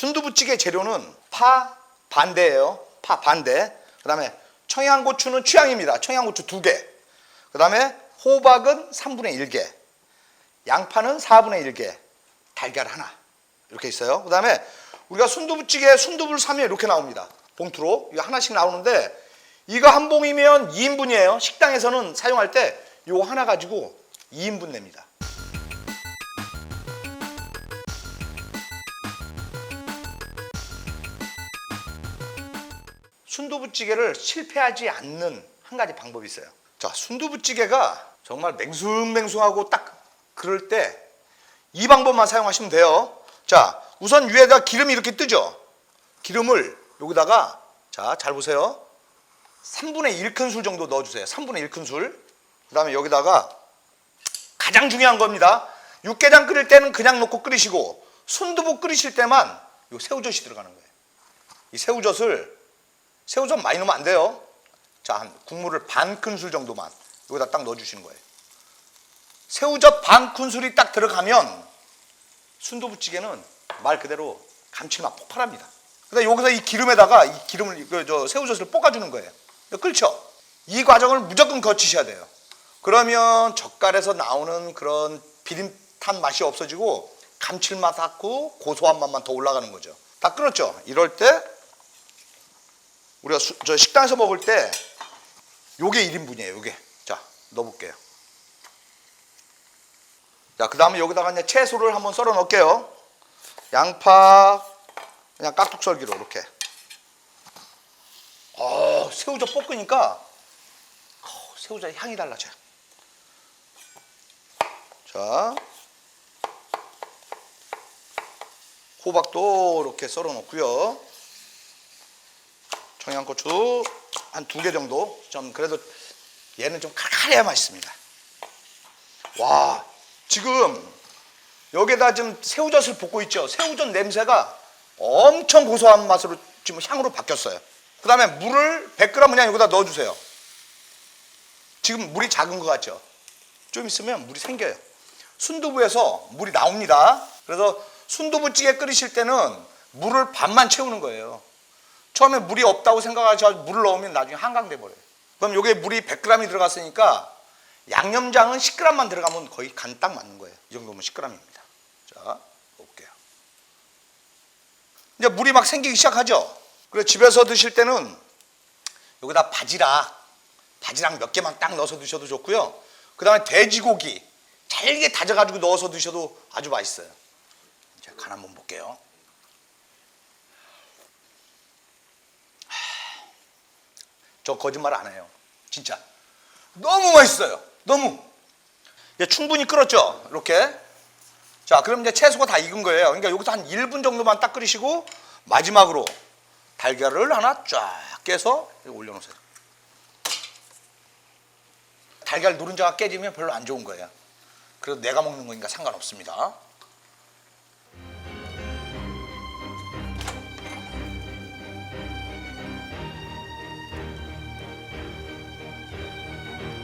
순두부찌개 재료는 파 반대예요. 파 반대. 그다음에 청양고추는 취향입니다. 청양고추 두 개. 그다음에 호박은 3분의 1개. 양파는 4분의 1개. 달걀 하나. 이렇게 있어요. 그다음에 우리가 순두부찌개 순두부를 사면 이렇게 나옵니다. 봉투로 이거 하나씩 나오는데 이거 한 봉이면 2인분이에요. 식당에서는 사용할 때 이거 하나 가지고 2인분 냅니다. 순두부찌개를 실패하지 않는 한 가지 방법이 있어요. 자, 순두부찌개가 정말 맹숭맹숭하고 딱 그럴 때 이 방법만 사용하시면 돼요. 자, 우선 위에다 기름이 이렇게 뜨죠? 기름을 여기다가 자, 잘 보세요. 3분의 1큰술 정도 넣어주세요. 3분의 1큰술. 그 다음에 여기다가 가장 중요한 겁니다. 육개장 끓일 때는 그냥 넣고 끓이시고 순두부 끓이실 때만 요 새우젓이 들어가는 거예요. 이 새우젓을 새우젓 많이 넣으면 안 돼요. 자, 한 국물을 반 큰술 정도만 여기다 딱 넣어주시는 거예요. 새우젓 반 큰술이 딱 들어가면 순두부찌개는 말 그대로 감칠맛 폭발합니다. 근데 여기서 이 기름에다가 이 기름을 그 저 새우젓을 볶아주는 거예요. 끓죠. 이 과정을 무조건 거치셔야 돼요. 그러면 젓갈에서 나오는 그런 비릿한 맛이 없어지고 감칠맛 하고 고소한 맛만 더 올라가는 거죠. 다 끓었죠. 이럴 때 우리가 수- 저 식당에서 먹을 때 요게 1인분이에요. 요게. 자, 넣어볼게요. 자, 그 다음에 여기다가 이제 채소를 한번 썰어 넣을게요. 양파, 그냥 깍둑 썰기로 이렇게. 어, 새우젓 볶으니까 어, 새우젓 향이 달라져요. 자, 호박도 이렇게 썰어 놓고요. 청양고추 한 두 개 정도. 좀 그래도 얘는 좀 칼칼해야 맛있습니다. 와, 지금 여기다 지금 새우젓을 볶고 있죠. 새우젓 냄새가 엄청 고소한 맛으로 지금 향으로 바뀌었어요. 그 다음에 물을 100g 그냥 여기다 넣어주세요. 지금 물이 작은 것 같죠? 좀 있으면 물이 생겨요. 순두부에서 물이 나옵니다. 그래서 순두부찌개 끓이실 때는 물을 반만 채우는 거예요. 처음에 물이 없다고 생각하셔서 물을 넣으면 나중에 한강 돼 버려요. 그럼 여기에 물이 100g이 들어갔으니까 양념장은 10g만 들어가면 거의 간 딱 맞는 거예요. 이 정도면 10g입니다. 자, 볼게요. 이제 물이 막 생기기 시작하죠. 그래서 집에서 드실 때는 여기다 바지락, 바지락 몇 개만 딱 넣어서 드셔도 좋고요. 그 다음에 돼지고기 잘게 다져가지고 넣어서 드셔도 아주 맛있어요. 이제 간 한번 볼게요. 저 거짓말 안 해요. 진짜. 너무 맛있어요. 너무. 이제 충분히 끓었죠? 이렇게. 자, 그럼 이제 채소가 다 익은 거예요. 그러니까 여기서 한 1분 정도만 딱 끓이시고 마지막으로 달걀을 하나 쫙 깨서 올려놓으세요. 달걀 노른자가 깨지면 별로 안 좋은 거예요. 그래도 내가 먹는 거니까 상관없습니다.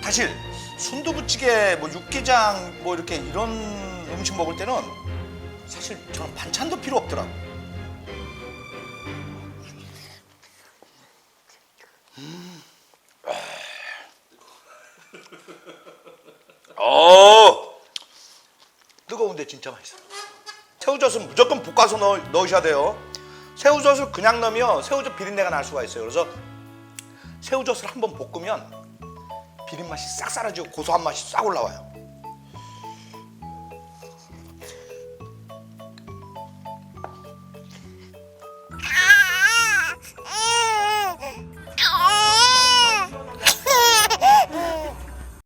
사실 순두부찌개, 뭐 육개장, 뭐 이렇게 이런 음식 먹을 때는 사실 저는 반찬도 필요 없더라고. 음. 어, 뜨거운데 진짜 맛있어. 새우젓은 무조건 볶아서 넣, 넣으셔야 돼요. 새우젓을 그냥 넣으면 새우젓 비린내가 날 수가 있어요. 그래서 새우젓을 한번 볶으면 비린 맛이 싹 사라지고 고소한 맛이 싹 올라와요.